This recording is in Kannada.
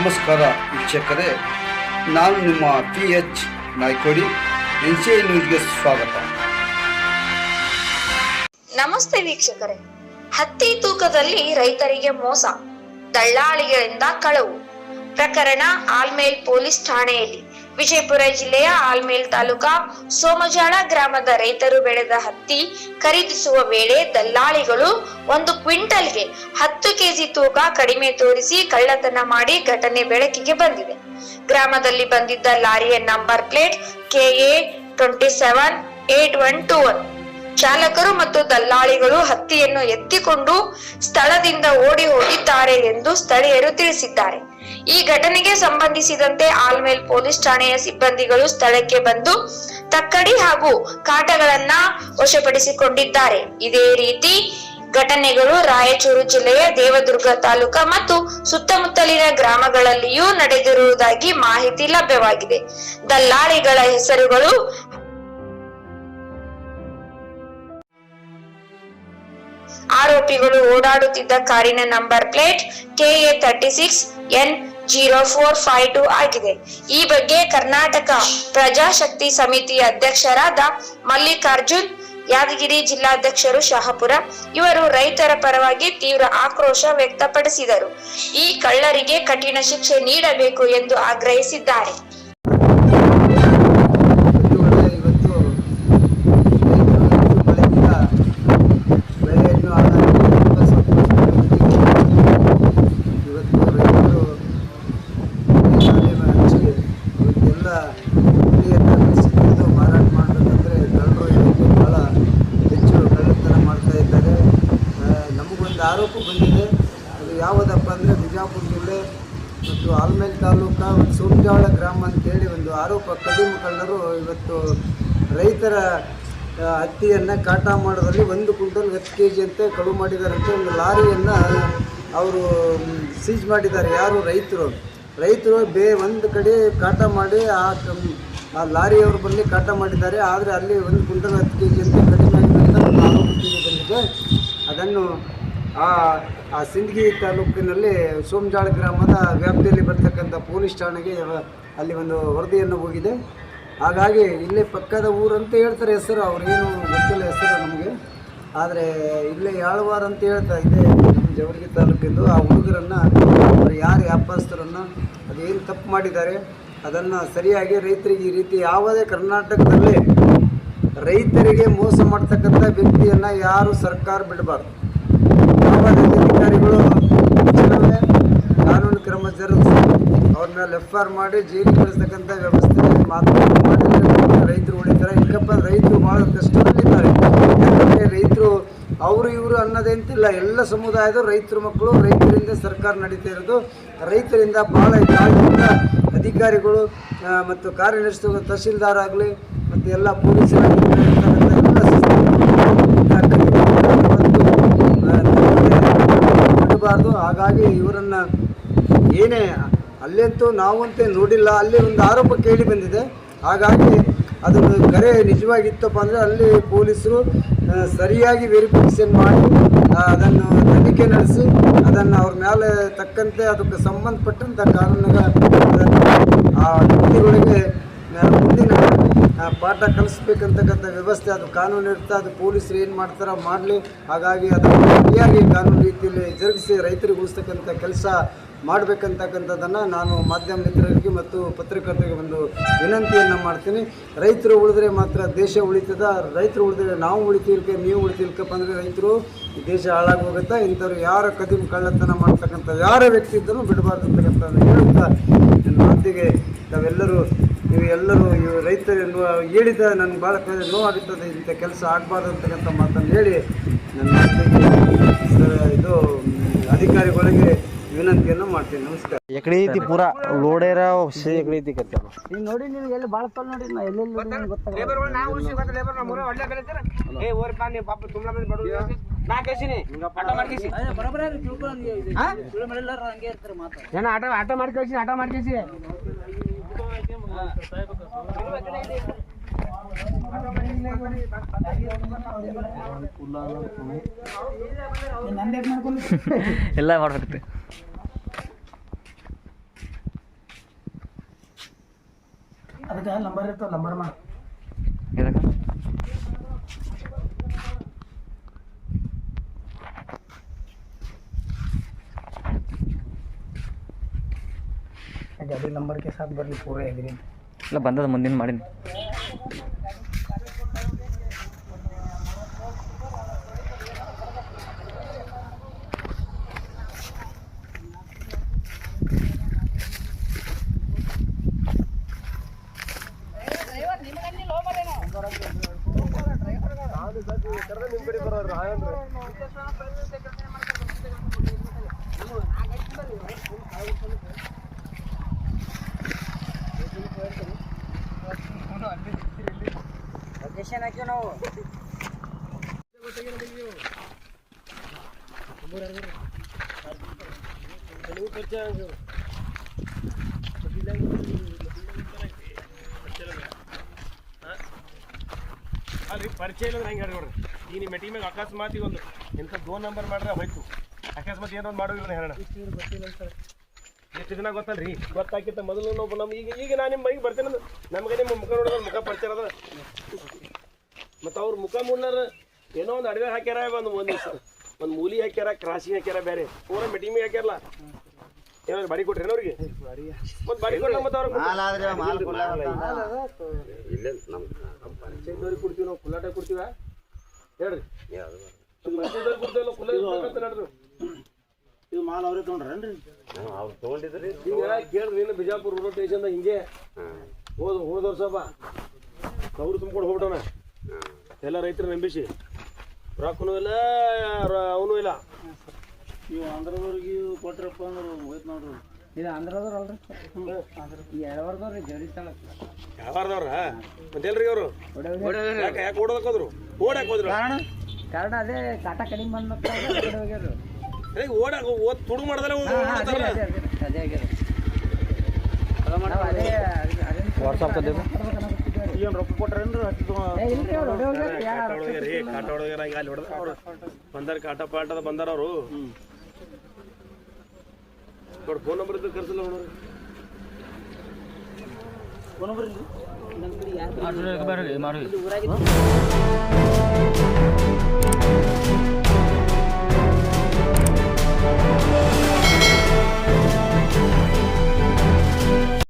ನಮಸ್ಕಾರ ವೀಕ್ಷಕರೇ, ನಾನು ನಿಮ್ಮ P H Naikodi, N C I ನ್ಯೂಸ್ಗೆ ಸ್ವಾಗತ. ನಮಸ್ತೆ ವೀಕ್ಷಕರೇ. ಹತ್ತಿ ತೂಕದಲ್ಲಿ ರೈತರಿಗೆ ಮೋಸ, ದಳ್ಳಾಳಿಗಳಿಂದ ಕಳವು. ಪ್ರಕರಣ ಆಲ್ಮೇಲ್ ಪೊಲೀಸ್ ಠಾಣೆಯಲ್ಲಿ. ವಿಜಯಪುರ ಜಿಲ್ಲೆಯ ಆಲ್ಮೇಲ್ ತಾಲೂಕಾ ಸೋಮಜಾಳ ಗ್ರಾಮದ ರೈತರು ಬೆಳೆದ ಹತ್ತಿ ಖರೀದಿಸುವ ವೇಳೆ ದಲ್ಲಾಳಿಗಳು ಒಂದು ಕ್ವಿಂಟಲ್ಗೆ ಹತ್ತು ಕೆಜಿ ತೂಕ ಕಡಿಮೆ ತೋರಿಸಿ ಕಳ್ಳತನ ಮಾಡಿ ಘಟನೆ ಬೆಳಕಿಗೆ ಬಂದಿದೆ. ಗ್ರಾಮದಲ್ಲಿ ಬಂದಿದ್ದ ಲಾರಿಯ number plate KA twenty seven eight one two one. ಚಾಲಕರು ಮತ್ತು ದಲ್ಲಾಳಿಗಳು ಹತ್ತಿಯನ್ನು ಎತ್ತಿಕೊಂಡು ಸ್ಥಳದಿಂದ ಓಡಿ ಹೋಗಿದ್ದಾರೆ ಎಂದು ಸ್ಥಳೀಯರು ತಿಳಿಸಿದ್ದಾರೆ. ಈ ಘಟನೆಗೆ ಸಂಬಂಧಿಸಿದಂತೆ ಆಲ್ಮೇಲ್ ಪೊಲೀಸ್ ಠಾಣೆಯ ಸಿಬ್ಬಂದಿಗಳು ಸ್ಥಳಕ್ಕೆ ಬಂದು ತಕ್ಕಡಿ ಹಾಗೂ ಕಾಟಗಳನ್ನ ವಶಪಡಿಸಿಕೊಂಡಿದ್ದಾರೆ. ಇದೇ ರೀತಿ ಘಟನೆಗಳು ರಾಯಚೂರು ಜಿಲ್ಲೆಯ ದೇವದುರ್ಗ ತಾಲೂಕಾ ಮತ್ತು ಸುತ್ತಮುತ್ತಲಿನ ಗ್ರಾಮಗಳಲ್ಲಿಯೂ ನಡೆದಿರುವುದಾಗಿ ಮಾಹಿತಿ ಲಭ್ಯವಾಗಿದೆ. ದಲ್ಲಾಳಿಗಳ ಹೆಸರುಗಳು ಆರೋಪಿಗಳು ಓಡಾಡುತ್ತಿದ್ದ ಕಾರಿನ number plate KA thirty six N zero four five two ಆಗಿದೆ. ಈ ಬಗ್ಗೆ ಕರ್ನಾಟಕ ಪ್ರಜಾಶಕ್ತಿ ಸಮಿತಿ ಅಧ್ಯಕ್ಷರಾದ ಮಲ್ಲಿಕಾರ್ಜುನ್ ಯಾದಗಿರಿ ಜಿಲ್ಲಾಧ್ಯಕ್ಷರು ಶಹಾಪುರ ಇವರು ರೈತರ ಪರವಾಗಿ ತೀವ್ರ ಆಕ್ರೋಶ ವ್ಯಕ್ತಪಡಿಸಿದರು. ಈ ಕಳ್ಳರಿಗೆ ಕಠಿಣ ಶಿಕ್ಷೆ ನೀಡಬೇಕು ಎಂದು ಆಗ್ರಹಿಸಿದ್ದಾರೆ. ನಮಗೊಂದು ಆರೋಪ ಬಂದಿದೆ. ಅದು ಯಾವುದಪ್ಪ ಅಂದರೆ ಬಿಜಾಪುರ ಜಿಲ್ಲೆ ಮತ್ತು ಆಲ್ಮೇಲ್ ತಾಲೂಕಾ ಮತ್ತು ಸೋಮಜಾಳ ಗ್ರಾಮ ಅಂತೇಳಿ ಒಂದು ಆರೋಪ ಕಡಿಮೆ ಕಂಡರು ಇವತ್ತು ರೈತರ ಹತ್ತಿಯನ್ನು ಕಾಟ ಮಾಡೋದ್ರಲ್ಲಿ ಒಂದು ಕ್ವಿಂಟಲ್ ಹತ್ತು ಕೆ ಜಿ ಅಂತ ಕಳುವು ಮಾಡಿದಾರಂತೆ ಒಂದು ಲಾರಿಯನ್ನು ಅವರು ಸೀಜ್ ಮಾಡಿದ್ದಾರೆ. ಯಾರು? ರೈತರು. ರೈತರು ಬೇ ಒಂದು ಕಡೆ ಕಾಟ ಮಾಡಿ ಆ ಆ ಲಾರಿಯವ್ರ ಬಳಿ ಕಾಟ ಮಾಡಿದ್ದಾರೆ. ಆದರೆ ಅಲ್ಲಿ ಒಂದು ಕ್ವಿಂಟಲ್ ಹತ್ತು ಕೆ ಜಿ ಅಂತ ಕಡಿಮೆ ಆಗಿದೆ ಅದನ್ನು ಆ ಸಿಂದಗಿ ತಾಲೂಕಿನಲ್ಲಿ ಸೋಮಜಾಳ ಗ್ರಾಮದ ವ್ಯಾಪ್ತಿಯಲ್ಲಿ ಬರ್ತಕ್ಕಂಥ ಪೊಲೀಸ್ ಠಾಣೆಗೆ ಅಲ್ಲಿ ಒಂದು ವರದಿಯನ್ನು ಹೋಗಿದೆ. ಹಾಗಾಗಿ ಇಲ್ಲೇ ಪಕ್ಕದ ಊರಂತ ಹೇಳ್ತಾರೆ ಹೆಸರು ಅವ್ರಿಗೇನು ಗೊತ್ತಿಲ್ಲ ಹೆಸರು ನಮಗೆ. ಆದರೆ ಇಲ್ಲೇ ಯಾಳ್ವಾರ ಅಂತ ಹೇಳ್ತಾ ಇದೆ ನಮ್ಮ ಜವರ್ಗಿ ತಾಲೂಕಿಂದು. ಆ ಹುಡುಗರನ್ನು, ಅವರು ಯಾರು ವ್ಯಾಪಾರಸ್ಥರನ್ನು ಅದೇನು ತಪ್ಪು ಮಾಡಿದ್ದಾರೆ, ಅದನ್ನು ಸರಿಯಾಗಿ ರೈತರಿಗೆ ಈ ರೀತಿ ಯಾವುದೇ ಕರ್ನಾಟಕದಲ್ಲಿ ರೈತರಿಗೆ ಮೋಸ ಮಾಡ್ತಕ್ಕಂಥ ವ್ಯಕ್ತಿಯನ್ನು ಯಾರು ಸರ್ಕಾರ ಬಿಡಬಾರ್ದು. ಅಧಿಕಾರಿಗಳು ಕಾನೂನು ಕ್ರಮ ಜರುಗಿಸಿ ಅವ್ರನ್ನ ಲೆಫರ್ ಮಾಡಿ ಜೈಲಿಗೆ ಕಳಿಸ್ತಕ್ಕಂಥ ವ್ಯವಸ್ಥೆ ರೈತರು ಉಳಿತಾರೆ. ಇಲ್ಲಪ್ಪ, ರೈತರು ಭಾಳ ಕಷ್ಟದಲ್ಲಿದ್ದಾರೆ. ಯಾಕಂದರೆ ರೈತರು ಅವರು ಇವರು ಅನ್ನೋದೇಂತಿಲ್ಲ ಎಲ್ಲ ಸಮುದಾಯದ ರೈತರ ಮಕ್ಕಳು ರೈತರಿಂದ ಸರ್ಕಾರ ನಡೀತಾ ಇರೋದು. ರೈತರಿಂದ ಭಾಳ ಕಾಳಜಿಯಿಂದ ಅಧಿಕಾರಿಗಳು ಮತ್ತು ಕಾರ್ಯನಿರ್ವಹಿಸುವ ತಹಶೀಲ್ದಾರ್ ಆಗಲಿ, ಮತ್ತು ಎಲ್ಲ ಪೊಲೀಸರಾಗಲಿ ಎಲ್ಲ ಬಿಡಬಾರ್ದು ಹಾಗಾಗಿ ಇವರನ್ನು ಏನೇ ಅಲ್ಲಂತೂ ನಾವಂತೆ ನೋಡಿಲ್ಲ. ಅಲ್ಲಿ ಒಂದು ಆರೋಪ ಕೇಳಿ ಬಂದಿದೆ. ಹಾಗಾಗಿ ಅದು ಕರೆ ನಿಜವಾಗಿತ್ತಪ್ಪ ಅಂದರೆ ಅಲ್ಲಿ ಪೊಲೀಸರು ಸರಿಯಾಗಿ ವೆರಿಫಿಕೇಷನ್ ಮಾಡಿ ಅದನ್ನು ತನಿಖೆ ನಡೆಸಿ, ಅದನ್ನು ಅವ್ರ ಮೇಲೆ ತಕ್ಕಂತೆ ಅದಕ್ಕೆ ಸಂಬಂಧಪಟ್ಟಂಥ ಕಾನೂನಿಗೆ ಅದನ್ನು ಆ ವ್ಯಕ್ತಿಗಳಿಗೆ ಮುಂದಿನ ಆ, ಪಾಠ ಕಲಿಸ್ಬೇಕಂತಕ್ಕಂಥ ವ್ಯವಸ್ಥೆ ಅದು ಕಾನೂನು ಇರುತ್ತೆ ಅದು ಪೊಲೀಸರು ಏನು ಮಾಡ್ತಾರೋ ಮಾಡಲಿ. ಹಾಗಾಗಿ ಅದನ್ನು ಸರಿಯಾಗಿ ಕಾನೂನು ರೀತಿಯಲ್ಲಿ ಜರುಗಿಸಿ ರೈತರಿಗೆ ಉಳಿಸ್ತಕ್ಕಂಥ ಕೆಲಸ ಮಾಡಬೇಕಂತಕ್ಕಂಥದ್ದನ್ನು ನಾನು ಮಾಧ್ಯಮ ಮಿತ್ರರಿಗೆ ಮತ್ತು ಪತ್ರಕರ್ತರಿಗೆ ಒಂದು ವಿನಂತಿಯನ್ನು ಮಾಡ್ತೀನಿ. ರೈತರು ಉಳಿದ್ರೆ ಮಾತ್ರ ದೇಶ ಉಳಿತದ ರೈತರು ಉಳಿದ್ರೆ ನಾವು ಉಳಿತೀರ್ಕೆ ನೀವು ಉಳಿತಿಲ್ಕಪ್ಪ ಅಂದರೆ ರೈತರು ದೇಶ ಹಾಳಾಗಿ ಹೋಗುತ್ತಾ ಇಂಥವ್ರು ಯಾರ ಕದಿಮು ಕಳ್ಳತನ ಮಾಡ್ತಕ್ಕಂಥ ಯಾರ ವ್ಯಕ್ತಿ ಇದ್ದರೂ ಬಿಡಬಾರ್ದು ಅಂತಕ್ಕಂಥ ಹೇಳುತ್ತಾ ನನ್ನ ಮಾತಿಗೆ ತಾವೆಲ್ಲರೂ ನೀವು ಎಲ್ಲರೂ ಇವು ರೈತರು ಹೇಳಿದ ನನಗೆ ಭಾಳ ನೋವಾಗುತ್ತದೆ ಇಂಥ ಕೆಲಸ ಆಗಬಾರ್ದು ಅಂತಕ್ಕಂಥ ಮಾತನ್ನು ಹೇಳಿ ನನ್ನ ಇದು ಅಧಿಕಾರಿಗಳಿಗೆ ವಿನಂತಿಯನ್ನು ಮಾಡ್ತೀನಿ. ನಮಸ್ಕಾರ. ಎಕಡೆ ಐತಿ ಪೂರಾ ಲೋಡೇರ ಸೇ ಎಕಡೆ ಐತಿ ಕತ್ತೆ ಈಗ ನೋಡಿ ನೀವು ಎಲ್ಲಿ ಭಾಳ ತಲ್ ನೋಡಿ ನಾ ಎಲ್ಲೆಲ್ಲಿ ಗೊತ್ತಾಗ ಜನ ಆಟ ತಿಳ್ಕೊಳ್ಳಿ ಆಟೋ ಆಟೋ ಆಟ ಮಾಡಿ ಕಳ್ಸಿ. ಎಲ್ಲ ಮಾಡ್ಬೇಕು. ಅದಕ್ಕೆ ನಂಬರ್ ಇರ್ತಾವ ನಂಬರ್ ಮಾಡಿ. ನಂಬರ್ಗೆ ನಂಬರ್ ಕೆ ಸಾಥ್ ಬರ್ಲಿ ಪೂರ ಎಗ್ರಿ ಇಲ್ಲ ಬಂದದ ಮುಂದಿನ ಮಾಡೀನಿ. ಲೊಕೇಶನ್ ಹಾಕಿವ್ ನಾವು ಅಲ್ರಿ ಪರಿಚಯ ಇಲ್ಲ ಹೆಂಗೆ ಹೇಳಿ ನೋಡ್ರಿ ಈಗ ನಿಮ್ಮ ಮೆಟಿ ಮ್ಯಾಗ ಅಕಸ್ಮಾತ್ ಈಗ ಒಂದು ಎಂಥ ದೋನ್ ನಂಬರ್ ಮಾಡ್ರೆ ಹೋಯ್ತು ಅಕಸ್ಮಾತ್ ಏನೋ ಒಂದು ಮಾಡೋದಿಲ್ಲ ಹೇಳೋಣ ಎಷ್ಟು ದಿನ ಗೊತ್ತಲ್ರಿ? ಗೊತ್ತಾಕಿತ್ತ ಮೊದಲು ನಾವು ನಮ್ಮ ಈಗ ಈಗ ನಾನು ನಿಮ್ಮ ಮೈಗೆ ಬರ್ತೇನೆ ಅಂದ್ರೆ ನಮಗೆ ನಿಮ್ಮ ಮುಖ ನೋಡಿದ್ರೆ ಮುಖ ಪರಿಚಯ ಅದ ಮತ್ತು ಅವ್ರ ಮುಖ ಮುನ್ನಾರ ಏನೋ ಒಂದು ಅಡವೆ ಹಾಕ್ಯಾರ ಒಂದು ಒಂದು ಒಂದು ಮೂಲಿ ಹಾಕ್ಯಾರ ಕ್ರಾಸಿಂಗ್ ಹಾಕ್ಯಾರ ಬೇರೆ ಪೂರ ಮೀಟಿಂಗ್ ಹಾಕ್ಯಾರಲ್ಲ. ಏನಾದ್ರು ಬಾಡಿ ಕೊಟ್ರಿ ಅವ್ರಿಗೆ? ಮತ್ತೆ ಬಾಡಿ ಕೊಟ್ಟ ಮತ್ತೆ ಅವ್ರಿಗೆ ಇಲ್ಲ ನಮ್ಮ ನಮ್ಮ ಕೊಡ್ತೀವಿ ನಾವು ಕುಲ್ಲಾಟ ಕೊಡ್ತೀವ? ಹೇಳ್ರಿ. ಪರಿಚಯದವ್ರಿಗೆ ಕೊಡ್ತೀವಲ್ಲ ಕುಲ್ಲ ನಡ್ರಿ ಇದು ಮಾಲ್ ಅವ್ರೇ ತಗೊಂಡಿದ್ರಿ. ಈಗ ಕೇಳ್ರಿ ಇನ್ನು ಬಿಜಾಪುರ ರೋಡ್ ಸ್ಟೇಷನ್ ಹಿಂಗೆ. ಹೋದ ಹೋದ ವರ್ಷ ಬಾ. ಕೌರು ತುಂಬ್ಕೊಂಡು ಹೋಗ್ಬಿಟ್ಟವನ. ಎಲ್ಲ ರೈತರು ನಂಬಿಸಿ. ರೊಕ್ಕನೂ ಇಲ್ಲ ಅವನು ಇಲ್ಲ. ನೀವು ಆಂಧ್ರದವ್ರಿಗೆ ಕೊಟ್ರಪ್ಪ ಅಂದ್ರೆ ಹೋಯ್ತು ನೋಡ್ರಿ. ಇದು ಆಂಧ್ರದವ್ರು ಅಲ್ರಿ? ಜಡಿ ಸ್ಥಳ. ವ್ಯವಹಾರದವ್ರ ಮತ್ತೆಲ್ರಿ ಅವರು ಯಾಕೆ ಯಾಕೆ ಓಡೋದಕ್ಕೆ ಹೋದ್ರು? ಓಡಕ್ಕೆ ಹೋದ್ರು? ಕಾರಣ? ಅದೇ ಕಾಟ ಕಡಿಮೆ ಬಂದ ಕಡೆ ಹೋಗ್ಯಾರ ಓಡಕ್ ಓದ್ ತುಡು ಮಾಡ್ದಲ್ಲ ಅದೇ ವಾಟ್ಸಪ್ ಏನು ರೊಕ್ಕ ಕೊಟ್ರೇನ್ರಿ ಕಾಟ ಹೊಡೆದ್ರಿ ಈಗ ಅಲ್ಲಿ ಹೊಡೆದ ಅವ್ರು ಬಂದಾರ ಕಾಟ ಪಾಟದ ಬಂದಾರ ಅವರು. ನೋಡಿ ಫೋನ್ ನಂಬರ್ ಇದ್ದು ಕರ್ಸಲ್ಲ ನೋಡ್ರಿ ಫೋನ್ ನಂಬರ್ ಕಡೆ ಯಾರು ಮಾಡಿ